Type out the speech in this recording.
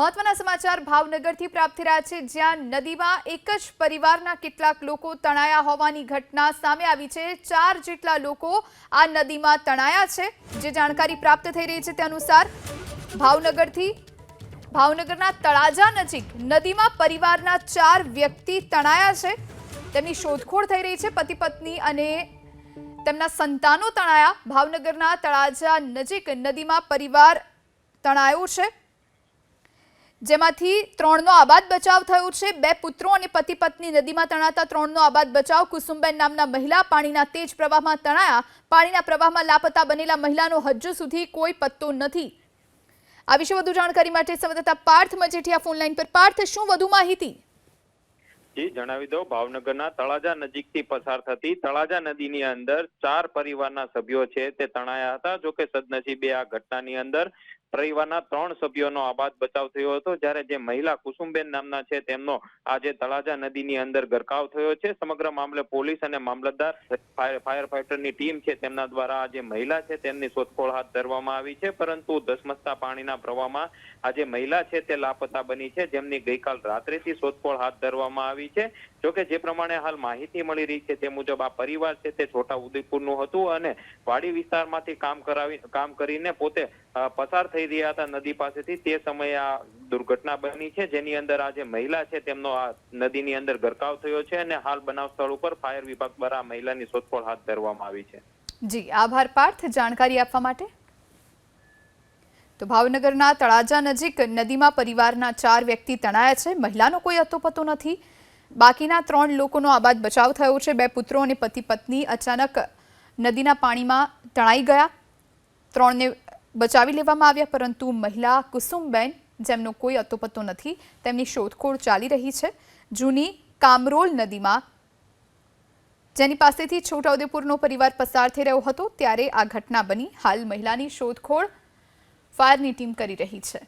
મહત્વના સમાચાર ભાવનગરથી પ્રાપ્ત રહ્યા છે. જ્યાં નદીમાં એક જ પરિવારના કેટલાક લોકો તણાયા હોવાની ઘટના સામે આવી છે. ચાર જેટલા લોકો આ નદીમાં તણાયા છે. જે જાણકારી પ્રાપ્ત થઈ રહી છે તે અનુસાર ભાવનગરથી ભાવનગરના તળાજા નજીક નદીમાં પરિવારના ચાર વ્યક્તિ તણાયા છે. તેમની શોધખોળ થઈ રહી છે. પતિ પત્ની અને તેમના સંતાનો તણાયા. ભાવનગરના તળાજા નજીક નદીમાં પરિવાર તણાયો છે. જેમાંથી ત્રણનો આબાદ બચાવ થયો છે. બે પુત્રો અને પતિ પત્ની નદીમાં તણાતા ત્રણનો આબાદ બચાવ કુસુમબેન નામના મહિલા પાણીના તેજ પ્રવાહમાં તણાયા. પાણીના પ્રવાહમાં લાપતા બનેલા મહિલાનો હજુ સુધી કોઈ પત્તો નથી. આ વિશે વધુ જાણકારી માટે સંવાદદાતા પાર્થ મજેઠિયા ફોનલાઈન પર. પાર્થ, શું વધુ માહિતી? જી, જણાવી દઉં. ભાવનગરના તળાજા નજીકથી પસાર થતી તળાજા નદીની અંદર ચાર પરિવારના સભ્યો છે. તે તણાયા હતા. જોકે સદનસીબે આ ઘટનાની અંદર પરિવારના ત્રણ સભ્યોનો આબાદ બચાવ થયો હતો, જ્યારે જે મહિલા કુસુમબેન નામના છે, તેમનો આજે તળાજા નદીની અંદર ગરકાવ થયો છે. સમગ્ર મામલે પોલીસ અને મામલતદાર ફાયર ફાઈટરની ટીમ છે, તેમના દ્વારા આજે મહિલા છે, તેમની શોધખોળ હાથ ધરવામાં આવી છે, પરંતુ ધસમસતા પાણીના પ્રવાહમાં આજે મહિલા છે, તે લાપતા બની છે. જેમની ગઈકાલ રાત્રેથી શોધખોળ હાથ ધરવામાં આવી છે. જોકે જે પ્રમાણે હાલ માહિતી મળી રહી છે, તે મુજબ આ પરિવાર છે, તે છોટા ઉદેપુરનું હતું અને વાડી વિસ્તારમાંથી કામ કરાવી, કામ કરીને પોતે પસાર થઈ રહ્યા હતા નદી પાસેથી. તે સમયે આ દુર્ઘટના બની છે. જેની અંદર આ જે મહિલા છે, તેમનો આ નદીની અંદર ગરકાવ થયો છે અને હાલ બનાવ સ્થળ ઉપર ફાયર વિભાગ દ્વારા મહિલાની શોધખોળ હાથ ધરવામાં આવી છે. જી, આભાર પાર્થ. જાણકારી આપવા માટે? તો ભાવનગરના તળાજા નજીક નદીમાં પરિવારના ચાર વ્યક્તિ તણાયા છે. મહિલાનો કોઈ અતોપતો નથી. બાકીના ત્રણ લોકોનો આબાદ બચાવ થયો છે. બે પુત્રો અને પતિ પત્ની અચાનક નદીના પાણીમાં તણાઈ ગયા. ત્રણને બચાવી લેવામાં આવ્યા, પરંતુ મહિલા કુસુમબેન, જેમનો કોઈ અતોપતો નથી, તેમની શોધખોળ ચાલી રહી છે. જૂની કામરોલ નદીમાં જેની પાસેથી છોટાઉદેપુરનો પરિવાર પસાર થઈ રહ્યો હતો, ત્યારે આ ઘટના બની. હાલ મહિલાની શોધખોળ ફાયરની ટીમ કરી રહી છે.